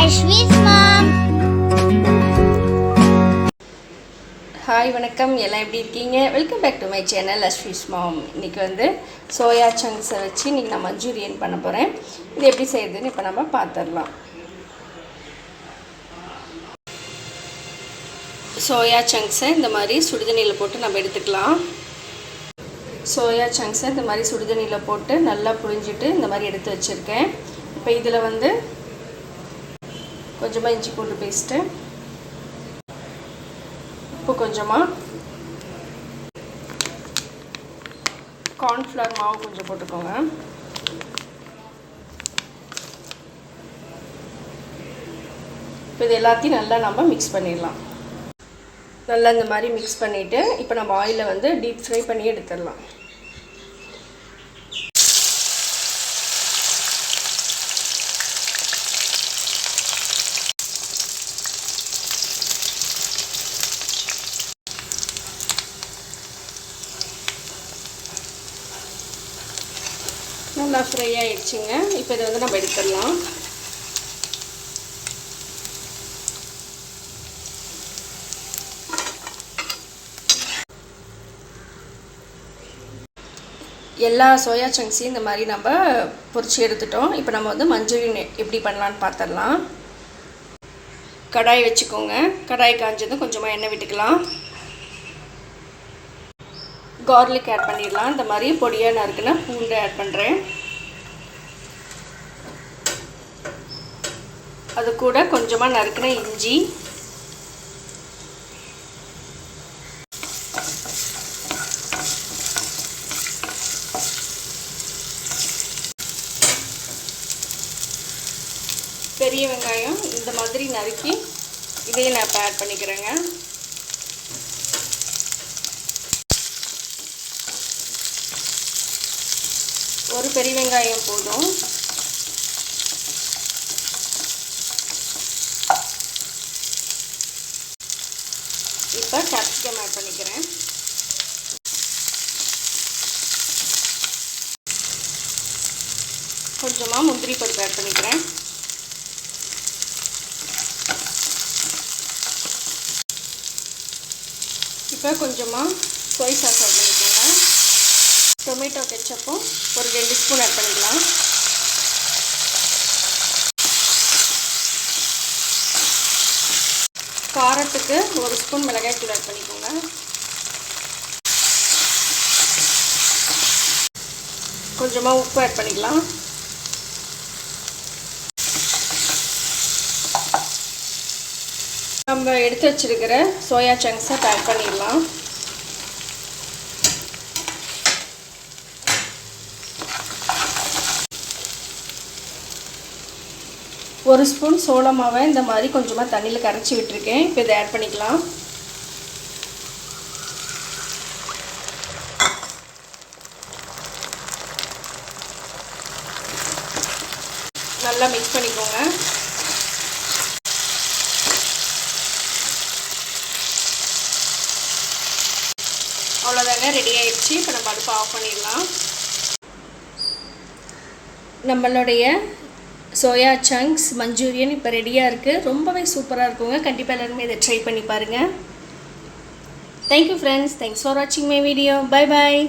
Ashwin's மாம் hi வணக்கம். எல்லாம் எப்படி இருக்கீங்க? Welcome back to my channel Aswee's mom இன்றைக்கி வந்து சோயா சங்க்ஸை வச்சு இன்றைக்கி நான் மஞ்சூரியன் பண்ண போகிறேன் இது எப்படி செய்யுதுன்னு இப்போ நம்ம பார்த்துடலாம் சோயா சங்க்ஸை இந்த மாதிரி சுடுதண்ணியில் போட்டு நம்ம எடுத்துக்கலாம். சோயா சங்க்ஸை இந்த மாதிரி சுடுதண்ணியில் போட்டு நல்லா புழிஞ்சிட்டு இந்த மாதிரி எடுத்து வச்சுருக்கேன். இப்போ இதில் வந்து கொஞ்சமாக இஞ்சி பூண்டு பேஸ்ட்டு உப்பு கொஞ்சமாக கார்ன்ஃப்ளவர் மாவு கொஞ்சம் போட்டுக்கோங்க. இப்போ இது எல்லாத்தையும் நல்லா நம்ம மிக்ஸ் பண்ணிடலாம். நல்லா இந்த மாதிரி மிக்ஸ் பண்ணிவிட்டு இப்போ நம்ம ஆயிலில் வந்து டீப் ஃப்ரை பண்ணி எடுத்துடலாம். நல்லா ஃப்ரை ஆகிடுச்சிங்க இப்போ இதை வந்து நம்ம எடுத்துடலாம். எல்லா சோயா சங்க்ஸையும் இந்த மாதிரி நம்ம பொரிச்சு எடுத்துட்டோம். இப்போ நம்ம வந்து மஞ்சூரியன் எப்படி பண்ணலான்னு பார்த்துடலாம் கடாய் வச்சுக்கோங்க. கடாய் காஞ்சதும் கொஞ்சமாக எண்ணெய் விட்டுக்கலாம். கார்லிக் ஆட் பண்ணிடலாம். இந்த மாதிரி பொடியாக நறுக்குன்னா பூண்டு ஆட் பண்ணுறேன் அது கூட கொஞ்சமாக நறுக்குன இஞ்சி. பெரிய வெங்காயம் இந்த மாதிரி நறுக்கி இதையும் நான் இப்போ ஆட் பண்ணிக்கிறேங்க. ஒரு பெரிய வெங்காயம் போதும். இப்போ கேப்சிகம் ஆட் பண்ணிக்கிறேன். கொஞ்சமாக முந்திரி பருப்பு ஆட் பண்ணிக்கிறேன். இப்போ கொஞ்சமாக சோய் சாஸ் ஆட் டொமேட்டோ கெச்சப்பும் ஒரு ரெண்டு ஸ்பூன் ஆட் பண்ணிக்கலாம். காரத்துக்கு ஒரு ஸ்பூன் மிளகாய் தூள் ஆட் பண்ணிக்கோங்க. கொஞ்சமாக உப்பு ஆட் பண்ணிக்கலாம். நம்ம எடுத்து வச்சிருக்கிற சோயா சங்க்ஸை பேக் பண்ணிடலாம். ஒரு ஸ்பூன் சோள மாவை இந்த மாதிரி கொஞ்சமாக தண்ணியில் கரைச்சி விட்டுருக்கேன். இப்போ இதை ஆட் பண்ணிக்கலாம். நல்லா மிக்ஸ் பண்ணிக்கோங்க. அவ்வளோதாங்க ரெடி ஆயிடுச்சு. இப்போ நம்ம அடுப்பு ஆஃப் பண்ணிடலாம். நம்மளுடைய சோயா சங்க்ஸ் மஞ்சூரியன் இப்போ ரெடியாக இருக்குது ரொம்பவே சூப்பராக இருக்குங்க. கண்டிப்பாக எல்லாருமே இதை ட்ரை பண்ணி பாருங்கள் thank you friends thanks for வாட்சிங் மை வீடியோ பை பாய்